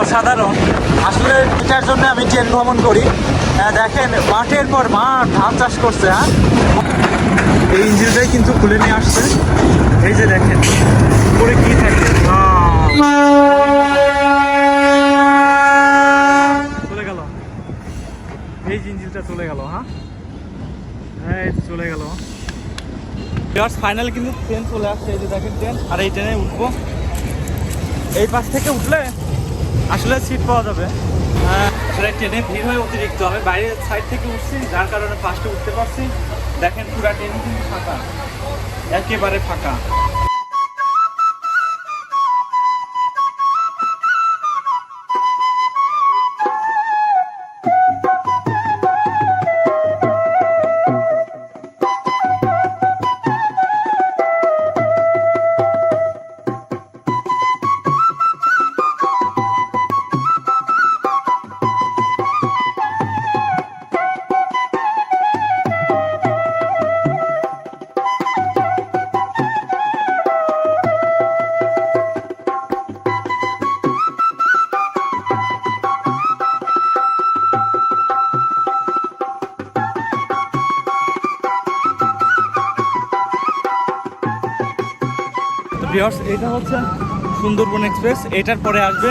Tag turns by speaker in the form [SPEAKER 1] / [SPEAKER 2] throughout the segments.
[SPEAKER 1] অসাধারণ। আসলে এটার জন্য আমি ট্রেন ভ্রমণ করি। আহ, দেখেন মাঠের পর মাঠ ধান চাষ করছে হ্যাঁ? এই ইঞ্জিনটাই কিন্তু খুলে নিয়ে আসছে। এই যে দেখেন উপরে কি থাকে? চলে গেল। এই ইঞ্জিনটা চলে গেল হ্যাঁ? হ্যাঁ চলে গেল। ফাইনাল কিন্তু ট্রেন চলে আসছে। এই যে দেখেন ট্রেন আর এই ট্রেনে উঠবো। এই পাশ থেকে উঠলে আসলে সিট পাওয়া যাবে। আহ, আসলে ট্রেনে ভিড় হয়ে অতিরিক্ত আমি বাইরের সাইড থেকে উঠছি যার কারণে ফার্স্টে উঠতে পারছি। দেখেন পুরা ট্রেন কিন্তু ফাঁকা। একেবারে ফাঁকা। হচ্ছে সুন্দরবন এক্সপ্রেস। এটার পরে আসবে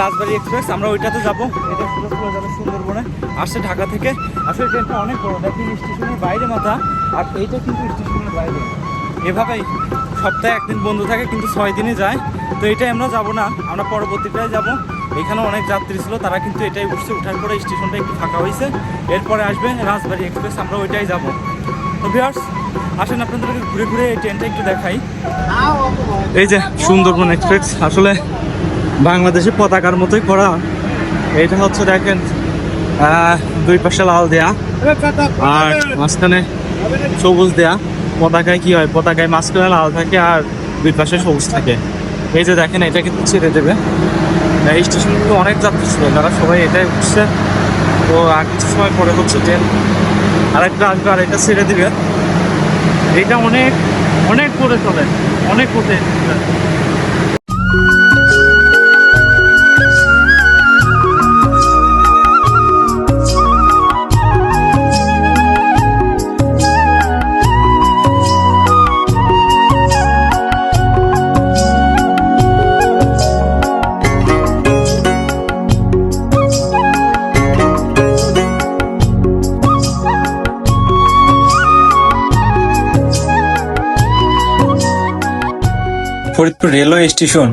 [SPEAKER 1] রাজবাড়ি এক্সপ্রেস। আমরা ওইটাতে যাব। এটা চলে যাবে সুন্দরবনে। আসছে ঢাকা থেকে। আসলে ট্রেনটা অনেক বড়। দেখেন স্টেশনের বাইরে মাথা। আর এইটা কিন্তু স্টেশনের বাইরে। এভাবেই সপ্তাহে একদিন বন্ধ থাকে, কিন্তু ছয় দিনে যায়। তো এটাই আমরা যাব না। আমরা পরবর্তীটায় যাব। এখানে অনেক যাত্রী ছিল। তারা কিন্তু এটাই উঠছে। উঠার পরে স্টেশনটা একটু ফাঁকা হয়েছে। এরপরে আসবে রাজবাড়ি এক্সপ্রেস। আমরা ওইটাই যাব। তো ভিউয়ার্স আসেন, আপনাদেরকে ঘুরে ঘুরে এই ট্রেনটা একটু দেখাই। এই যে সুন্দরবন এক্সপ্রেস, আসলে বাংলাদেশের পতাকার মতোই করা। এটা হচ্ছে দেখেন দুই পাশে লাল দেয়া আর মাঝখানে সবুজ দেয়া। পতাকায় কি হয়? পতাকায় মাঝখানে লাল থাকে আর দুই পাশে সবুজ থাকে। এই যে দেখেন, এটা কিন্তু ছেড়ে দেবে। এই স্টেশন কিন্তু অনেক যাত্রী ছিল, তারা সবাই এটাই উঠছে। তো আর কিছু সময় পরে হচ্ছে ট্রেন আরেকটা আসবে আর এটা ছেড়ে দিবে। এটা অনেক অনেক করে চলে অনেক করে।
[SPEAKER 2] ফরিদপুর রেলওয়ে স্টেশন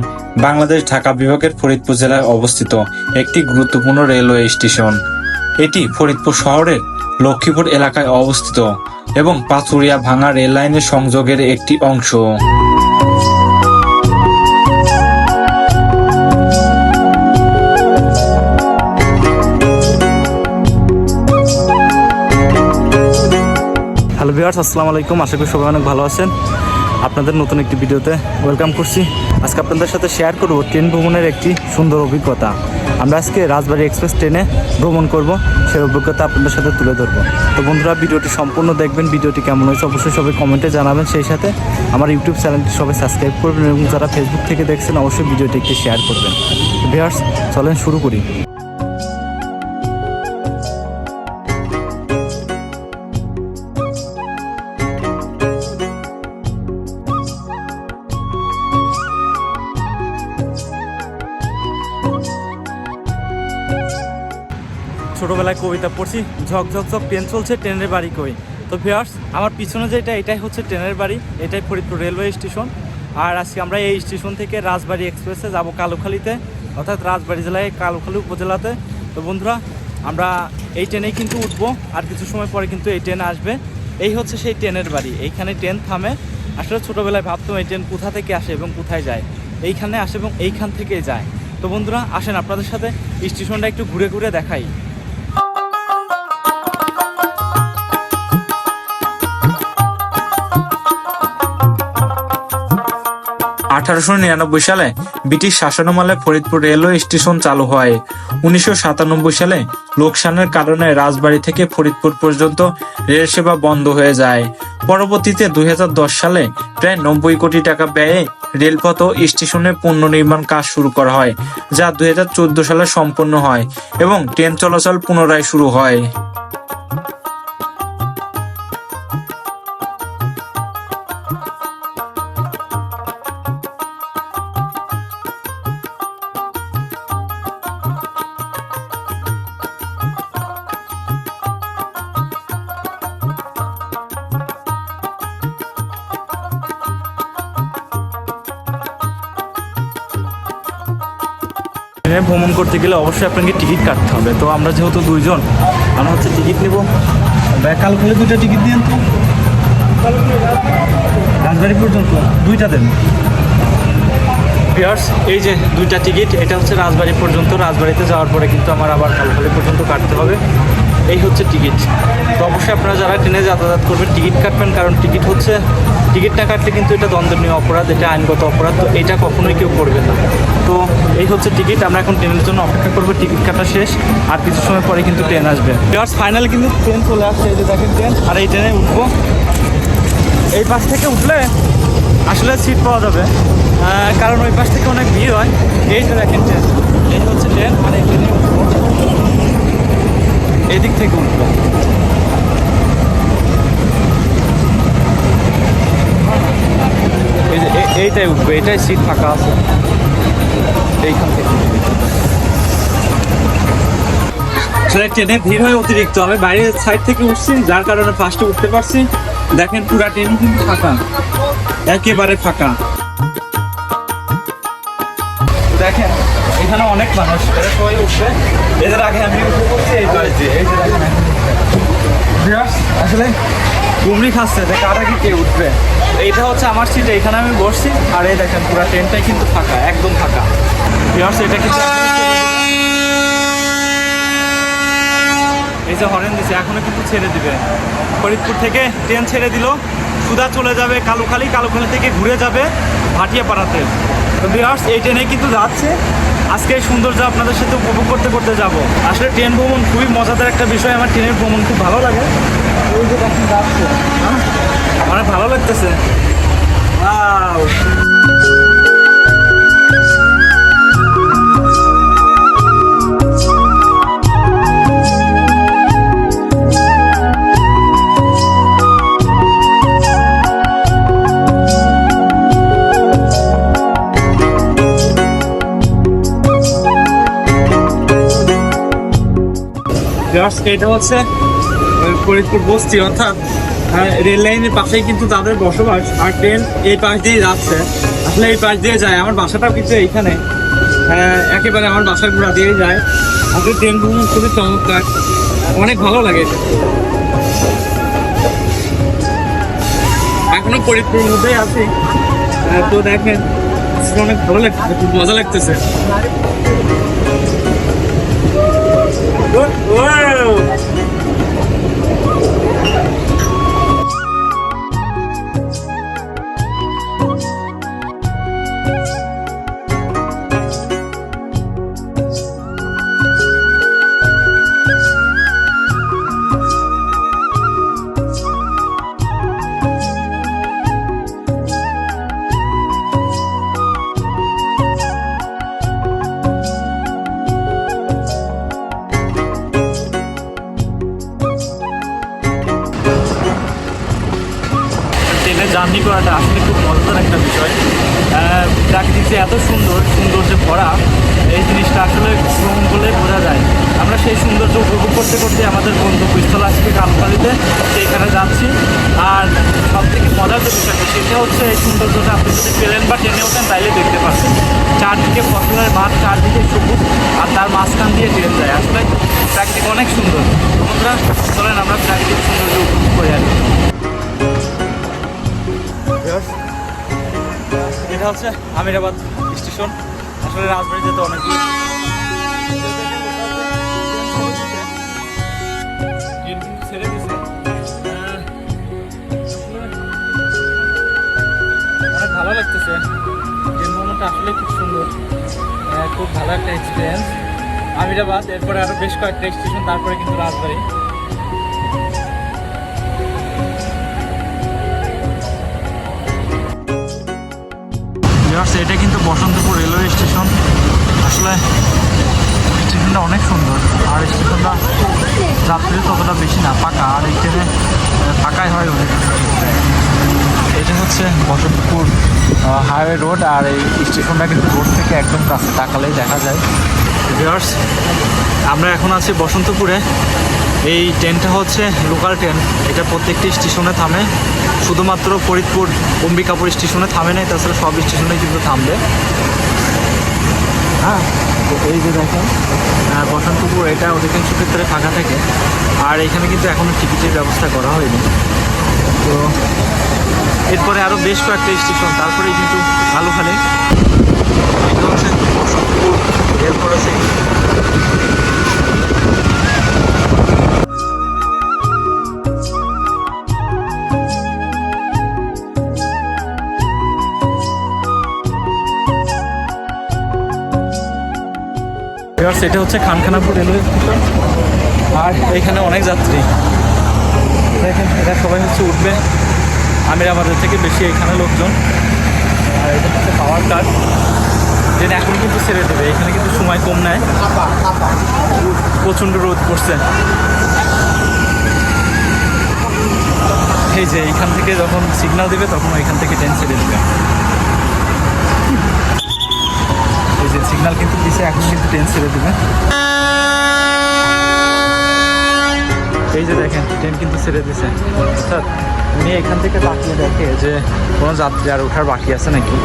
[SPEAKER 2] বাংলাদেশ ঢাকা বিভাগের ফরিদপুর জেলায় অবস্থিত একটি গুরুত্বপূর্ণ রেলওয়ে স্টেশন। এটি ফরিদপুর শহরের লক্ষ্মীপুর এলাকায় অবস্থিত এবং পাথুরিয়া ভাঙা রেল লাইনের সংযোগের একটি অংশ।
[SPEAKER 1] হ্যালো ভিউয়ার্স আসসালামু আলাইকুম। আশা করি সবাই অনেক ভালো আছেন। আপনাদের নতুন একটি ভিডিওতে ওয়েলকাম করছি। আজকে আপনাদের সাথে শেয়ার করব ট্রেন ভ্রমণের একটি সুন্দর অভিজ্ঞতা। আমরা আজকে রাজবাড়ি এক্সপ্রেস ট্রেনে ভ্রমণ করব, সেই অভিজ্ঞতা আপনাদের সাথে তুলে ধরবো। তো বন্ধুরা, ভিডিওটি সম্পূর্ণ দেখবেন, ভিডিওটি কেমন হয়েছে অবশ্যই সবাই কমেন্টে জানাবেন। সেই সাথে আমার ইউটিউব চ্যানেলটি সবাই সাবস্ক্রাইব করবেন এবং যারা ফেসবুক থেকে দেখছেন, অবশ্যই ভিডিওটি একটি শেয়ার করবেন। ভিউয়ার্স চলেন শুরু করি। কবিতা পড়ছি ঝক ট্রেন চলছে, ট্রেনের বাড়ি কই? তো ভিউয়ার্স আমার পিছনে যেটা, এটাই হচ্ছে ট্রেনের বাড়ি, এটাই ফরিদপুর রেলওয়ে স্টেশন। আর আজকে আমরা এই স্টেশন থেকে রাজবাড়ি এক্সপ্রেসে যাব কালুখালীতে, অর্থাৎ রাজবাড়ি জেলায়, কালুখালী উপজেলাতে। তো বন্ধুরা, আমরা এই ট্রেনেই কিন্তু উঠবো, আর কিছু সময় পরে কিন্তু এই ট্রেন আসবে। এই হচ্ছে সেই ট্রেনের বাড়ি, এইখানে ট্রেন থামে। আসলে ছোটোবেলায় ভাবতাম এই ট্রেন কোথা থেকে আসে এবং কোথায় যায়। এইখানে আসে এবং এইখান থেকে যায়। তো বন্ধুরা, আসেন আপনাদের সাথে, স্টেশনটা একটু ঘুরে ঘুরে দেখাই।
[SPEAKER 2] আঠারোশো নিরানব্বই সালে ব্রিটিশ শাসনামলে ফরিদপুর রেলওয়ে স্টেশন চালু হয়। উনিশশো সাতানব্বই সালে লোকসানের কারণে রাজবাড়ী থেকে ফরিদপুর পর্যন্ত রেল সেবা বন্ধ হয়ে যায়। পরবর্তীতে দুই হাজার দশ সালে প্রায় নব্বই কোটি টাকা ব্যয়ে রেলপথ ও স্টেশনে পুনর্নির্মাণ কাজ শুরু করা হয়, যা দুই হাজার চোদ্দ সালে সম্পন্ন হয় এবং ট্রেন চলাচল পুনরায় শুরু হয়।
[SPEAKER 1] ট্রেনে ভ্রমণ করতে গেলে অবশ্যই আপনাকে টিকিট কাটতে হবে। তো আমরা যেহেতু দুইজন, আমরা হচ্ছে টিকিট নেব। কাল খুলে দুইটা টিকিট দিন তো। রাজবাড়ি পর্যন্ত দুইটা দেন। পিয়ার্স এই যে দুইটা টিকিট, এটা হচ্ছে রাজবাড়ি পর্যন্ত। রাজবাড়িতে যাওয়ার পরে কিন্তু আমার আবার কালখালি পর্যন্ত কাটতে হবে। এই হচ্ছে টিকিট। তো অবশ্যই আপনারা যারা ট্রেনে যাতায়াত করবেন, টিকিট কাটবেন, কারণ টিকিট হচ্ছে টিকিট না কাটলে কিন্তু এটা দণ্ডনীয় অপরাধ, এটা আইনগত অপরাধ, তো এটা কখনোই কেউ করবে না। তো এই হচ্ছে টিকিট, আমরা এখন ট্রেনের জন্য অপেক্ষা করব, টিকিট কাটা শেষ, আর কিছু সময় পরে কিন্তু ট্রেন আসবে। পিয়ার্স ফাইনালি কিন্তু ট্রেন চলে আসছে, এই যে দেখেন ট্রেন, আর এই ট্রেনে উঠবো। এই পাশ থেকে উঠলে আসলে সিট পাওয়া যাবে। কারণ ওই পাশ থেকে অনেক ভিড় হয়। এই যে দেখেন ট্রেন, এই হচ্ছে ট্রেন, আর এই ট্রেনে উঠবো। এদিক থেকে উঠবো। এই যে এইটাই উঠবে, এটাই সিট ফাঁকা আছে। এইখান থেকে। আসলে ট্রেনে ভিড় হয় অতিরিক্ত আমি বাইরের সাইড থেকে উঠছি, যার কারণে ফার্স্টে উঠতে পারছি। দেখেন পুরা ট্রেন কিন্তু ফাঁকা। একেবারে ফাঁকা। দেখেন, এখানে অনেক মানুষ। সবাই উঠবে। এদের আগে আমি উঠে পড়ছি, এই দিয়ে এই যে। আসলে কুমড়ি খাচ্ছে যে কার আগে কে উঠবে? এইটা হচ্ছে আমার সিট এইখানে আমি বসছি। আর এই দেখেন, পুরো ট্রেনটাই কিন্তু ফাঁকা, একদম ফাঁকা। এটা কিন্তু এই যে হরেন দিছে, এখনও কিন্তু ছেড়ে দিবে। ফরিদপুর থেকে ট্রেন ছেড়ে দিল। সুদা চলে যাবে কালুখালি কালুখালি থেকে ঘুরে যাবে ভাটিয়াপাড়াতে। বিহার্স এই ট্রেনে কিন্তু যাচ্ছে। আজকে এই সৌন্দর্য আপনাদের সাথে উপভোগ করতে করতে যাব আসলে ট্রেন ভ্রমণ খুবই মজাদার একটা বিষয় আমার ট্রেনের ভ্রমণ খুব ভালো লাগে ওই যে দেখেন? অনেক ভালো লাগতেছে Wow! এটা হচ্ছে ফরিদপুর বস্তি, অর্থাৎ রেল লাইনের পাশেই কিন্তু তাদের বসবাস। আর ট্রেন এই পাশ দিয়ে যাচ্ছে। আসলে এই পাশ দিয়ে যায়। আমার বাসাটাও কিন্তু এইখানে। একেবারে আমার বাসার ঘোরা দিয়েই যায়। আসলে ট্রেন ভ্রমণ খুবই চমৎকার। অনেক ভালো লাগে। এখনও ফরিদপুরের মধ্যেই আছি। তো দেখেন অনেক ভালো লাগতেছে খুব মজা লাগতেছে। করতে করতে আমাদের গন্তব্যস্থল আজকে কালকালিতে, সেইখানে যাচ্ছি। আর সব থেকে মজার যে বিষয়টা, সেটা হচ্ছে এই সৌন্দর্যটা আপনি যদি ট্রেন বা ট্রেনে ওঠেন, তাইলে দেখতে পাচ্ছেন চারদিকে ফসলের মাঠ, চারদিকে সবুজ, আর তার মাঝখান দিয়ে ট্রেন যায়। আসলে প্রাকৃতিক অনেক সুন্দর। বন্ধুরা, চলেন আমরা প্রাকৃতিক সৌন্দর্য উপভোগ করে আসি এটা হচ্ছে আমিরাবাদ স্টেশন। আসলে রাজবাড়ি যেতে অনেক লাগতেছে। ট্রেন ভ্রমণটা আসলে খুব সুন্দর। আহ, খুব ভালো একটা এক্সপিরিয়েন্স আমিরাবাদ এরপরে আরও বেশ কয়েকটা স্টেশন তারপরে কিন্তু রাজবাড়ি। এটা কিন্তু বসন্তপুর রেলওয়ে স্টেশন আসলে স্টেশনটা অনেক সুন্দর। আর স্টেশনটা যাত্রী ততটা বেশি না পাকা আর এই ট্রেনে ফাঁকাই হয় অনেক। এটা হচ্ছে বসন্তপুর হাইওয়ে রোড আর এই স্টেশনটা কিন্তু রোড থেকে একদম কাছে তাকালেই দেখা যায়। ভিউয়ার্স আমরা এখন আছি বসন্তপুরে। এই ট্রেনটা হচ্ছে লোকাল ট্রেন এটা প্রত্যেকটি স্টেশনে থামে। শুধুমাত্র ফরিদপুর অম্বিকাপুর স্টেশনে থামে নাই তাছাড়া সব স্টেশনে কিন্তু থামবে। হ্যাঁ এই যে দেখেন বসন্তপুর, এটা অধিকাংশ ক্ষেত্রে ফাঁকা থাকে। আর এখানে কিন্তু এখনও টিকিটের ব্যবস্থা করা হয়নি। তো এরপরে আরও বেশ কয়েকটা স্টেশন তারপরেই কিন্তু রেল ক্রসিং ভিউয়ার্স, এটা হচ্ছে খানখানাপুর রেলওয়ে স্টেশন। আর এখানে অনেক যাত্রী। দেখেন এটা সবাই হচ্ছে উঠবে। আমিরাবাদের থেকে বেশি এখানে লোকজন। আর এটা হচ্ছে পাওয়ার কার। ট্রেন এখন কিন্তু ছেড়ে দেবে। এখানে কিন্তু সময় কম নেয়। প্রচণ্ড রোদ পড়ছে। এই যে এইখান থেকে যখন সিগনাল দিবে, তখন এখান থেকে ট্রেন ছেড়ে দেবে। এই যে সিগন্যাল কিন্তু দিছে, এখন কিন্তু ট্রেন ছেড়ে দেবে। এই যে দেখেন, ট্রেন কিন্তু ছেড়ে দিছে। অর্থাৎ উনি এখান থেকে তাকিয়ে দেখে যে কোনো যাত্রী আর ওঠার বাকি আছে নাকি?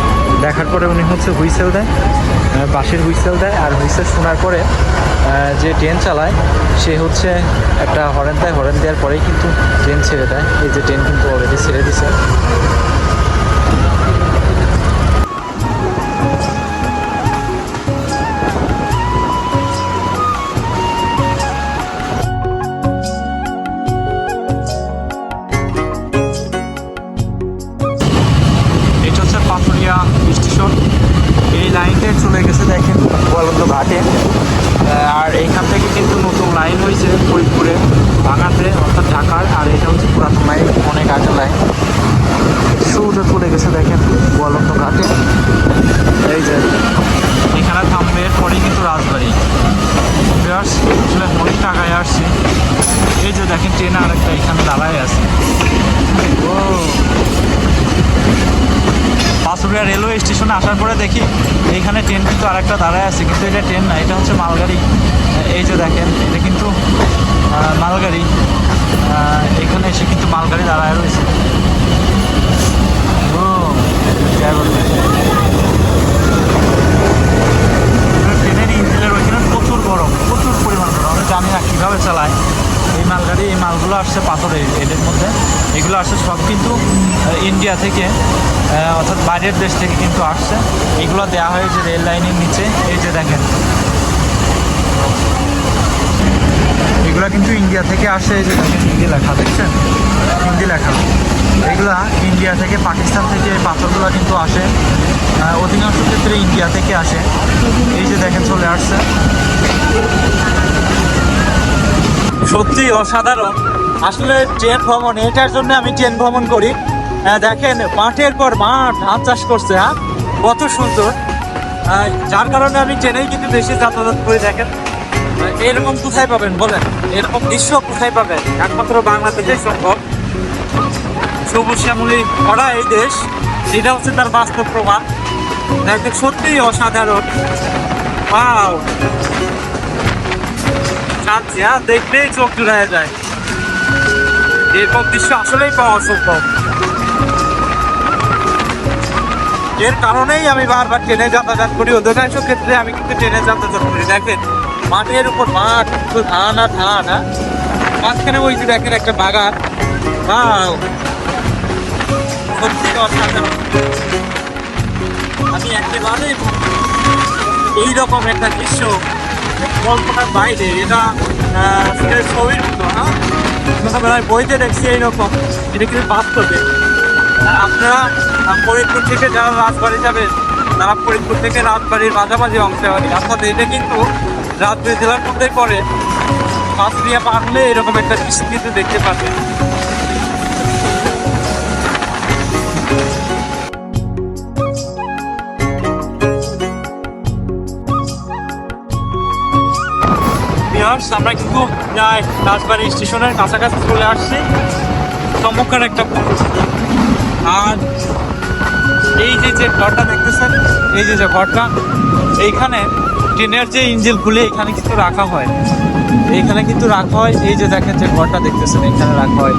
[SPEAKER 1] দেখার পরে উনি হচ্ছে হুইসেল দেয় বাসের হুইসেল দেয় আর হুইসেল শোনার পরে যে ট্রেন চালায়, সে হচ্ছে একটা হরেন দেয়। হরেন দেওয়ার পরেই কিন্তু ট্রেন ছেড়ে দেয়। এই যে ট্রেন কিন্তু অলরেডি ছেড়ে দিছে। ভিউয়ার্স, আসলে অনেক টাকায় আসছি এই যে দেখেন ট্রেন আরেকটা এখানে দাঁড়ায় আছে। ও। বাসুরিয়া রেলওয়ে স্টেশনে আসার পরে দেখি এইখানে ট্রেন কিন্তু আরেকটা দাঁড়ায় আছে কিন্তু এটা ট্রেন না এটা হচ্ছে মালগাড়ি। এই যে দেখেন এটা কিন্তু মালগাড়ি। এখানে এসে কিন্তু মালগাড়ি দাঁড়ায় রয়েছে। ও। যাই বলবে। ট্রেনের ইঞ্জিনের ওইখানে প্রচুর গরম প্রচুর পরিমাণ গরম আমি জানি না কীভাবে চালায়। এই মালগাড়ি, এই মালগুলো আসছে পাথরে, এদের মধ্যে। এগুলো আসছে সব কিন্তু ইন্ডিয়া থেকে অর্থাৎ বাইরের দেশ থেকে কিন্তু আসছে। এগুলো দেওয়া হয়েছে রেল লাইনের নিচে। এই যে দেখেন। এগুলো কিন্তু ইন্ডিয়া থেকে আসে এই যে দেখেন, হিন্দি লেখা, দেখছেন? হিন্দি লেখা। এগুলা ইন্ডিয়া থেকে পাকিস্তান থেকে পাথরগুলো কিন্তু আসে। অধিকাংশ ক্ষেত্রে ইন্ডিয়া থেকে আসে। এই যে দেখেন, চলে আসছে। সত্যি অসাধারণ। আসলে ট্রেন ভ্রমণ এটার জন্য আমি ট্রেন ভ্রমণ করি। আহ, দেখেন মাঠের পর মাঠ ধান চাষ করছে হ্যাঁ? কত সুন্দর। যার কারণে আমি ট্রেনেই কিন্তু বেশি যাতায়াত করে দেখেন। এরকম কোথায় পাবেন বলেন? এরকম দৃশ্য কোথায় পাবেন? একমাত্র বাংলাদেশেই সম্ভব। সবুজ শ্যামলী ভরা এই দেশ এটা হচ্ছে তার বাস্তব প্রমাণ। দেখেন সত্যিই অসাধারণ। Wow! শান্তি হ্যাঁ দেখলেই চোখ জুড়ায় যায়। এরকম দৃশ্য আসলেই পাওয়া অসম্ভব এর কারণেই আমি বারবার ট্রেনে যাতায়াত করি। অধিকাংশ ক্ষেত্রে আমি কিন্তু ট্রেনে যাতায়াত করি। দেখেন, মাঠের উপর মাঠ, শুধু ধান আর ধান হ্যাঁ মাঝখানে ওই যে দেখেন একটা বাগান। অসাধারণ। আমি একেবারেই এইরকম একটা দৃশ্য কল্পনার বাইরে, এটা ছবির মতো হ্যাঁ? ছোটবেলায় বইতে দেখছি এইরকম, এটা কিন্তু বাস্তবে আপনারা ফরিদপুর থেকে যারা রাজবাড়ি যাবেন, তারা ফরিদপুর থেকে রাজবাড়ির মাঝামাঝি অংশে অর্থাৎ এটা কিন্তু রাজবাড়ি জেলার মধ্যে পড়ে। পাঁচরিয়া পার হলে এরকম একটা দৃশ্য কিন্তু দেখতে পাবেন। ভিউয়ার্স আমরা কিন্তু প্রায় রাজবাড়ি স্টেশনের কাছাকাছি চলে আসছি। চমৎকার একটা আর এই যে যে ঘরটা দেখতেছেন, এই যে যে ঘরটা, এইখানে ট্রেনের যে ইঞ্জিন খুলে এখানে কিন্তু রাখা হয়। এইখানে কিন্তু রাখা হয়, এই যে দেখেন যে ঘরটা দেখতেছেন এখানে রাখা হয়।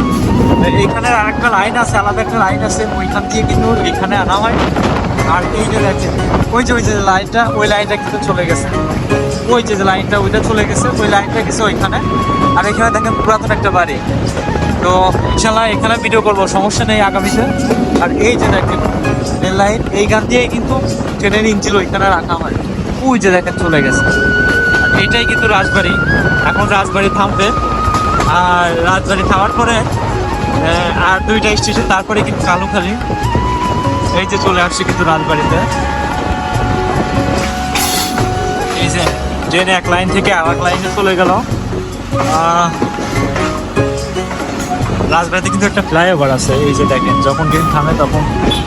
[SPEAKER 1] এইখানে আর একটা লাইন আছে, আলাদা একটা লাইন আছে, ওইখান দিয়ে কিন্তু এখানে আনা হয়। আর এই যে দেখেন, ওই যে ওই যে লাইনটা, ওই লাইনটা কিন্তু চলে গেছে। ওই যে লাইনটা, ওইটা চলে গেছে, ওই লাইনটা গেছে ওইখানে। আর এখানে দেখেন পুরাতন একটা বাড়ি। তো ইনশাল্লাহ এখানে ভিডিও করব, সমস্যা নেই আগামীতে। আর এই যে দেখেন, রেল লাইন, এই গান দিয়েই কিন্তু ট্রেনের ইঞ্জিন ওইখানে রাখা হয়। ওই যে দেখেন চলে গেছে। আর এইটাই কিন্তু রাজবাড়ি। এখন রাজবাড়ি থামবে। আর রাজবাড়ি থামার পরে আর দুইটা স্টেশন, তারপরে কিন্তু কালুখালি। এই যে চলে আসছে কিন্তু রাজবাড়িতে। এই যে ট্রেন এক লাইন থেকে আর এক লাইনে চলে গেল। রাজবাড়িতে কিন্তু একটা ফ্লাইওভার আছে, এই যে দেখেন, যখন ট্রেন থামে তখন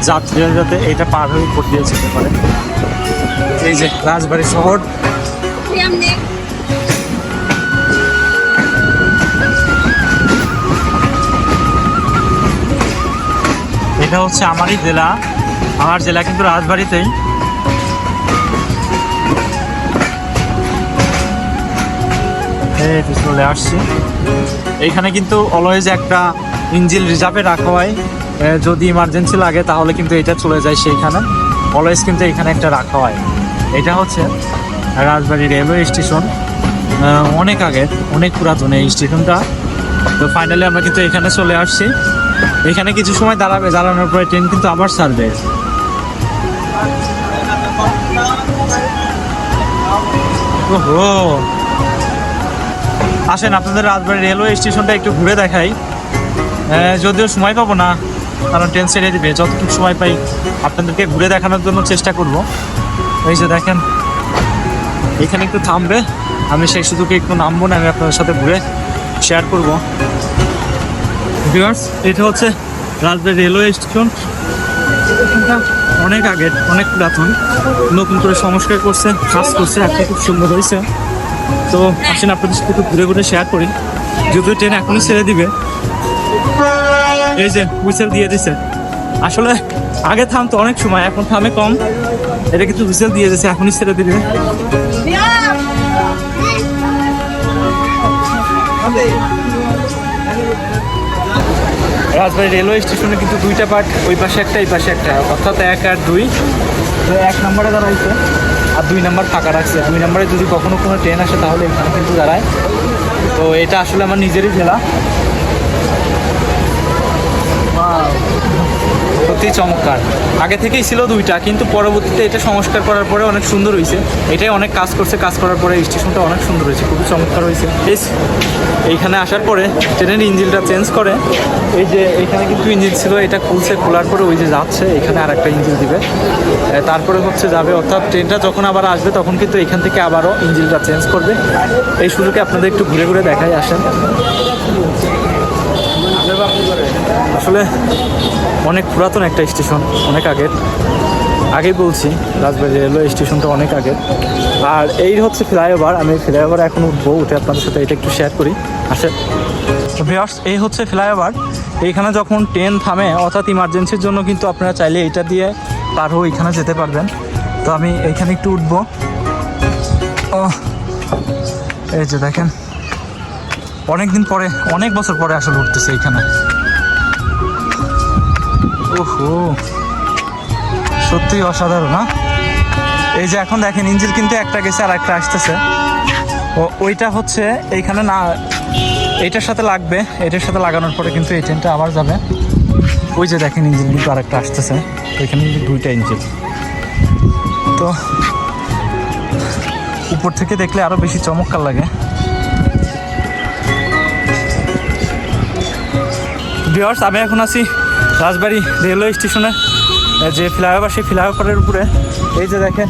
[SPEAKER 1] যাত্রীরা যাতে এটা পার হয়ে উপর দিয়ে যেতে পারে। এই যে রাজবাড়ি শহর। এটা হচ্ছে আমারই জেলা। আমার জেলা কিন্তু রাজবাড়িতেই। এই চলে আসছি। এইখানে কিন্তু অলওয়েজ একটা ইঞ্জিন রিজার্ভে রাখা হয়। যদি ইমার্জেন্সি লাগে, তাহলে কিন্তু এটা চলে যায় সেইখানে। অলওয়েজ কিন্তু এখানে একটা রাখা হয়। এটা হচ্ছে রাজবাড়ি রেলওয়ে স্টেশন অনেক আগের অনেক পুরাতন এই স্টেশনটা তো ফাইনালি আমরা কিন্তু এখানে চলে আসছি। এখানে কিছু সময় দাঁড়াবে, দাঁড়ানোর পরে ট্রেন কিন্তু আবার ছাড়বে। ওহো! আসেন, আপনাদের রাজবাড়ি রেলওয়ে স্টেশনটা একটু ঘুরে দেখাই। যদিও সময় পাবো না, কারণ ট্রেন ছেড়ে দেবে। যতটুকু সময় পাই আপনাদেরকে ঘুরে দেখানোর জন্য চেষ্টা করব। এই যে দেখেন, এখানে একটু থামবে। আমি সেই শুধুকে একটু নামবো না, আমি আপনাদের সাথে ঘুরে শেয়ার করব। ভিউয়ার্স এটা হচ্ছে রাজবাড়ি রেলওয়ে স্টেশন এখানটা অনেক আগের, অনেক পুরাতন। নতুন করে সংস্কার করছে, কাজ করছে একটা খুব সুন্দর হয়েছে। তো আসেন, আপনাদের সাথে একটু ঘুরে ঘুরে শেয়ার করি। যদিও ট্রেন এখনই ছেড়ে দিবে। এই যে হুইসেল দিয়ে দিছে। আসলে আগে থামতো অনেক সময়, এখন থামে কম। এটা কিন্তু হুইসেল দিয়ে দিছে, এখনই ছেড়ে দিবে। রাজবাড়ি রেলওয়ে স্টেশনে কিন্তু দুইটা পার্ট ওই পাশে একটা, এই পাশে একটা। অর্থাৎ এক আর দুই। এক নম্বরে দাঁড়াইছে। আর দুই নাম্বার ফাঁকা রাখছে। দুই নাম্বারে যদি কখনো কোনো ট্রেন আসে, তাহলে এখানে কিন্তু দাঁড়ায়। তো এটা আসলে আমার নিজেরই জেলা! সত্যি চমৎকার। আগে থেকেই ছিল দুইটা, কিন্তু পরবর্তীতে এটা সংস্কার করার পরে অনেক সুন্দর হয়েছে এটাই অনেক কাজ করছে, কাজ করার পরে স্টেশনটা অনেক সুন্দর হয়েছে, খুবই চমৎকার হয়েছে। এইখানে আসার পরে ট্রেনের ইঞ্জিনটা চেঞ্জ করে, এই যে এখানে কিন্তু ইঞ্জিন ছিল, এটা খুলছে, খোলার পরে ওই যে যাচ্ছে, এখানে আর একটা ইঞ্জিন দিবে। তারপরে হচ্ছে যাবে, অর্থাৎ ট্রেনটা যখন আবার আসবে, তখন কিন্তু এখান থেকে আবারও ইঞ্জিনটা চেঞ্জ করবে। এই সুযোগে আপনাদের একটু ঘুরে ঘুরে দেখাই আসেন। আসলে অনেক পুরাতন একটা স্টেশন, অনেক আগের। আগেই বলছি, রাজবাড়ি রেলওয়ে স্টেশনটা অনেক আগের। আর এই হচ্ছে ফ্লাইওভার, আমি ফ্লাইওভার এখন উঠবো, উঠে আপনাদের সাথে এটা একটু শেয়ার করি। আসে। ভিওর্স এই হচ্ছে ফ্লাইওভার। এইখানে যখন ট্রেন থামে, অর্থাৎ ইমার্জেন্সির জন্য কিন্তু আপনারা চাইলে এইটা দিয়ে পার হয়ে এইখানে যেতে পারবেন। তো আমি এইখানে একটু উঠবো। ও এই যে দেখেন। অনেক দিন পরে, অনেক বছর পরে আসলে উঠতেছে এইখানে। ওহো। সত্যি অসাধারণ না এই যে এখন দেখেন ইঞ্জিন কিন্তু একটা গেছে আর একটা আসতেছে। ও, ওইটা হচ্ছে এইখানে না, এইটার সাথে লাগবে, এটার সাথে লাগানোর পরে কিন্তু এই ট্রেনটা আবার যাবে। ওই যে দেখেন ইঞ্জিন কিন্তু আরেকটা আসতেছে, এখানে কিন্তু দুইটা ইঞ্জিন তো, উপর থেকে দেখলে আরও বেশি চমৎকার লাগে। ভিওর্স আমি এখন আছি রাজবাড়ি রেলওয়ে স্টেশনে। যে ফ্লাইওভার, সেই ফ্লাইওভারের উপরে। এই যে দেখেন,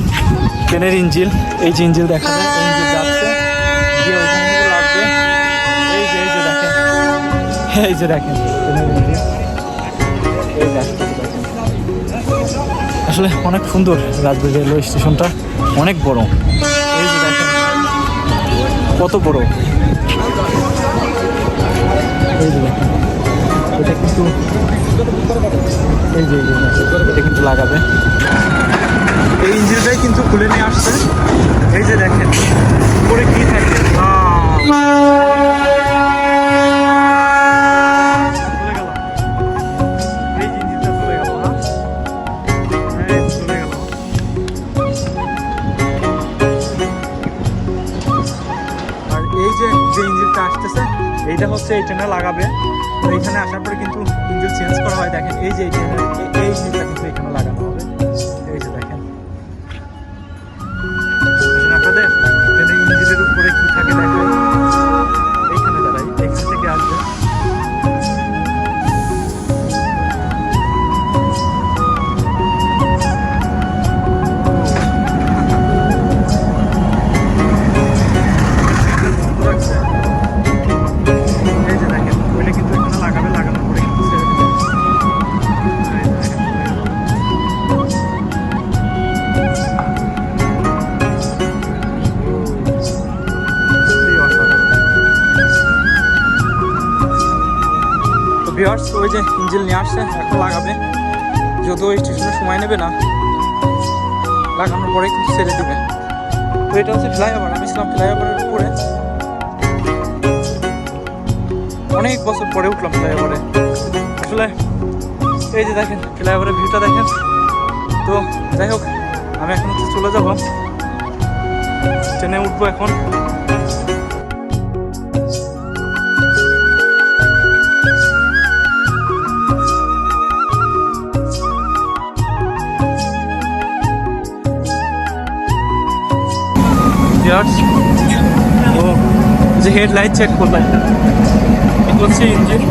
[SPEAKER 1] ট্রেনের ইঞ্জিল এই যে ইঞ্জিল দেখা যায়, এই যে দেখেন। আসলে অনেক সুন্দর রাজবাড়ি রেলওয়ে স্টেশনটা, অনেক বড়। কত বড়। এটা কিন্তু এই যে এটা কিন্তু লাগাবে। এই ইঞ্জিনটাই কিন্তু খুলে নিয়ে আসছে। এই যে দেখেন, উপরে কি থাকে? যে যে ইঞ্জিনটা আসতেছে, এইটা হচ্ছে এই ট্রেনে লাগাবে। তো এইখানে আসার পরে কিন্তু ইঞ্জিন চেঞ্জ করা হয়। দেখেন, এই যে এই ট্রেনে এই- ইঞ্জিনটা কিন্তু এখানে লাগানো হবে। এই যে দেখেন। আপনাদের ট্রেনের ইঞ্জিনের উপরে কি থাকে, দেখেন। তো ওই যে ইঞ্জিন নিয়ে আসছে, এখন লাগাবে। যত স্টেশনে সময় নেবে না, লাগানোর পরে কিন্তু ছেড়ে দিবে। তো এটা হচ্ছে ফ্লাইওভার, আমি ছিলাম ফ্লাইওভারের উপরে। অনেক বছর পরে উঠলাম ফ্লাইওভারে। আসলে, এই যে দেখেন, ফ্লাইওভারের ভিউটা দেখেন। তো যাই হোক, আমি এখন চলে যাব। ট্রেনে উঠবো এখন। Viewers, ও যে হেডলাইট চেক করলাম। এটা হচ্ছে ইঞ্জিন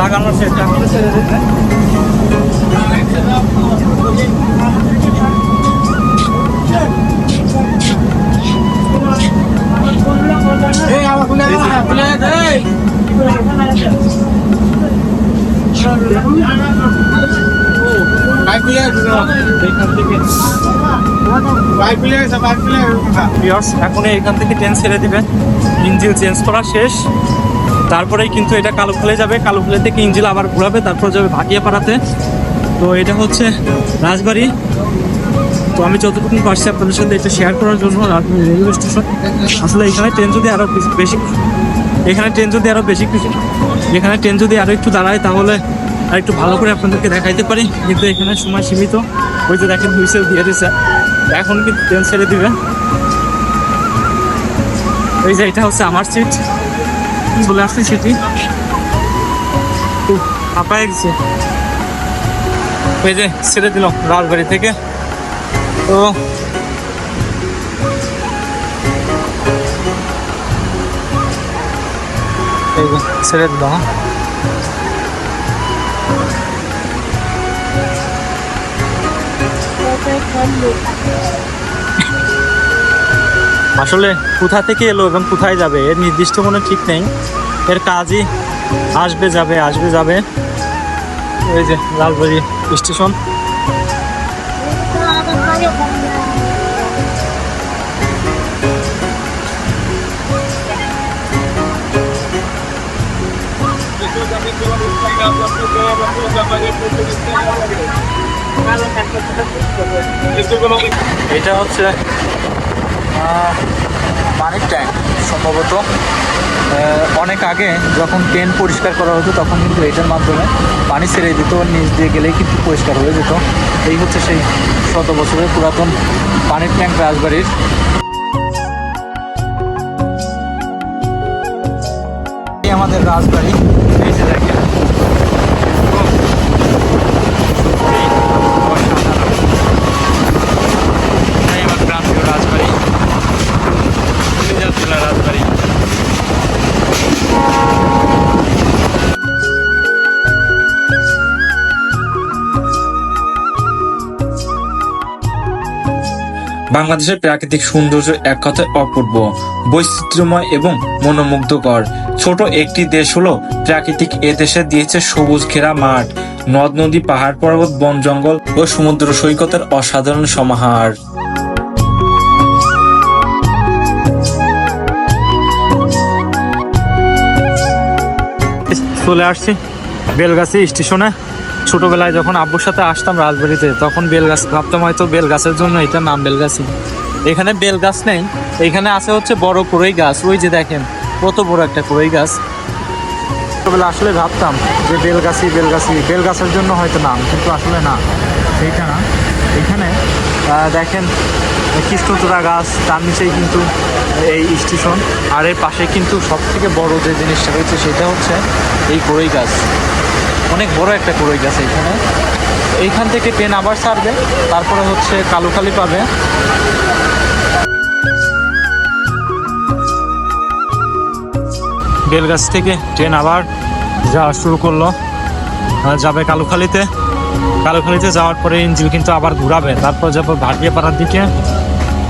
[SPEAKER 1] লাগানোর এখন ছেড়ে এখন এখান থেকে ট্রেন ছেড়ে দিবে ইঞ্জিন চেঞ্জ করা শেষ। তারপরেই কিন্তু এটা কালো খুলে যাবে। কালো খুলে থেকে ইঞ্জিন আবার ঘোরাবে। তারপর যাবে ভাটিয়া পাড়াতে তো এটা হচ্ছে রাজবাড়ি। তো আমি যতটুকু পারছি আপনাদের সাথে এটা শেয়ার করার জন্য রেলওয়ে স্টেশন আসলে এখানে ট্রেন যদি আরও বেশি এখানে ট্রেন যদি আরও বেশি এখানে ট্রেন যদি আরও একটু দাঁড়ায়, তাহলে আর একটু ভালো করে আপনাদেরকে দেখাইতে পারি। কিন্তু এখানে সময় সীমিত। ওই যে দেখেন, হুইসেল দিয়ে দিয়েছে এখন কিন্তু ট্রেন ছেড়ে দিবে? এই যে এটা হচ্ছে আমার সিট চলে আসছে সিটি? হাঁপায় গেছে। ওই যে ছেড়ে দিল রাজবাড়ি থেকে। তো ছেড়ে দিল হ্যাঁ? আসলে কোথা থেকে এলো এবং কোথায় যাবে? এর নির্দিষ্ট কোনো ঠিক নেই। এর কাজই আসবে, যাবে আসবে, যাবে। ওই যে লালবাড়ি স্টেশন। এটা হচ্ছে পানির ট্যাঙ্ক সম্ভবত। অনেক আগে যখন ট্রেন পরিষ্কার করা হতো, তখন কিন্তু এটার মাধ্যমে পানি ছেড়ে দিত, নিচ দিয়ে গেলেই কিন্তু পরিষ্কার হয়ে যেত। এই হচ্ছে সেই শত বছরের পুরাতন পানির ট্যাঙ্ক রাজবাড়ির। আমাদের রাজবাড়ি।
[SPEAKER 2] বাংলাদেশের প্রাকৃতিক সৌন্দর্য এক কথায় অপূর্ব, বৈচিত্র্যময় এবং মনোমুগ্ধকর। ছোট একটি দেশ হলো প্রাকৃতিক এদেশে দিয়েছে সবুজ ঘেরা মাঠ, নদ, নদী, পাহাড়, পর্বত, বন, জঙ্গল ও সমুদ্র সৈকতের অসাধারণ সমাহার।
[SPEAKER 1] চলে আসছি। বেলগাছি স্টেশনে। ছোটবেলায় যখন আব্বুর সাথে আসতাম রাজবাড়িতে, তখন বেলগাছ ভাবতাম হয়তো বেলগাছের জন্য এটার নাম বেলগাছি। এখানে বেলগাছ নেই, এখানে আছে হচ্ছে বড় কুড়ই গাছ। ওই যে দেখেন, কত বড় একটা কুড়ই গাছ। ছোটবেলা আসলে ভাবতাম যে বেলগাছি বেলগাছি, বেলগাছের জন্য হয়তো নাম, কিন্তু আসলে না সেইটা না। এখানে দেখেন, কৃষ্ণচূড়া গাছ, তার নিচেই কিন্তু এই স্টেশন। আর এর পাশে কিন্তু সব থেকে বড় যে জিনিসটা রয়েছে, সেটা হচ্ছে এই কড়ই গাছ। অনেক বড় একটা কড়ই গেছে এখানে। এইখান থেকে ট্রেন আবার ছাড়বে, তারপরে হচ্ছে কালুখালি পাবে। বেলগাছ থেকে ট্রেন আবার যাওয়া শুরু করল। যাবে কালুখালিতে কালুখালিতে যাওয়ার পরে ইঞ্জিল কিন্তু আবার ঘুরাবে। তারপর যাব ভাটিয়াপাড়ার দিকে।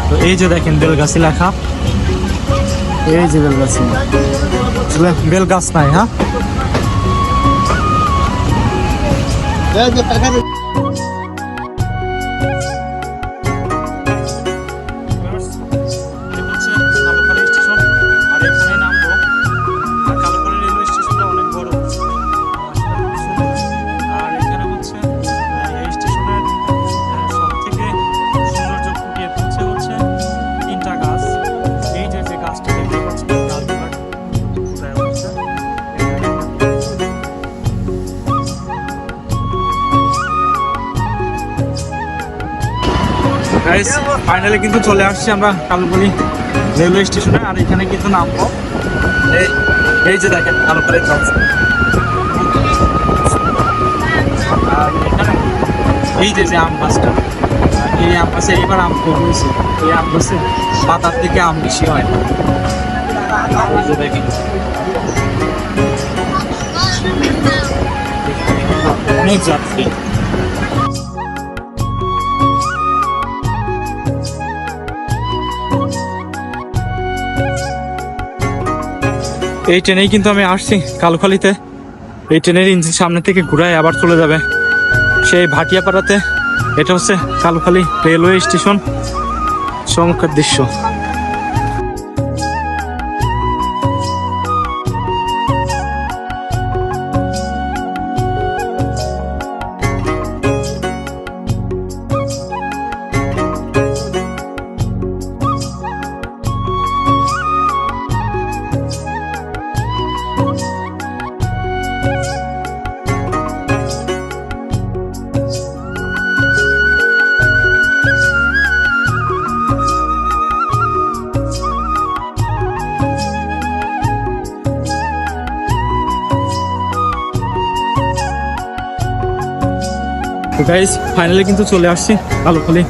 [SPEAKER 1] তো এই যে দেখেন বেলগাছি লেখা। এই যে বেলগাছি। বেলগাছ নাই হ্যাঁ? কালুখালি কিন্তু চলে আসছি আমরা কালুখালি রেলওয়ে স্টেশনে, আর এখানে কিন্তু নামবো। এই যে দেখেন এখানে এই যে যে আম গাছটা, এই আম গাছে এইবার আম কম হয়েছে। এই আম গাছে পাতার থেকে আম বেশি হয়। দেখেন। অনেক যাত্রী এই ট্রেনেই কিন্তু আমি আসছি, কালুখালিতে। এই ট্রেনের ইঞ্জিন সামনে থেকে ঘুরায় আবার চলে যাবে। সেই ভাটিয়াপাড়াতে, এটা হচ্ছে কালুখালি রেলওয়ে স্টেশন। চমৎকার দৃশ্য। গাইজ ফাইনালি কিন্তু চলে আসছি কালুখালি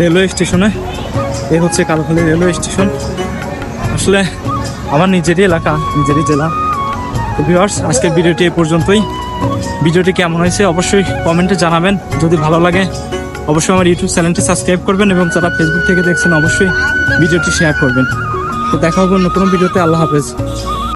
[SPEAKER 1] রেলওয়ে স্টেশনে এই হচ্ছে কালুখালি রেলওয়ে স্টেশন আসলে আমার নিজেরই এলাকা, নিজেরই জেলা। তো ভিউয়ার্স আজকের ভিডিওটি এ পর্যন্তই। ভিডিওটি কেমন হয়েছে অবশ্যই কমেন্টে জানাবেন। যদি ভালো লাগে, অবশ্যই আমার ইউটিউব চ্যানেলটি সাবস্ক্রাইব করবেন এবং যারা ফেসবুক থেকে দেখছেন, অবশ্যই ভিডিওটি শেয়ার করবেন। তো দেখা হবে অন্য কোনো ভিডিওতে। আল্লাহ হাফেজ।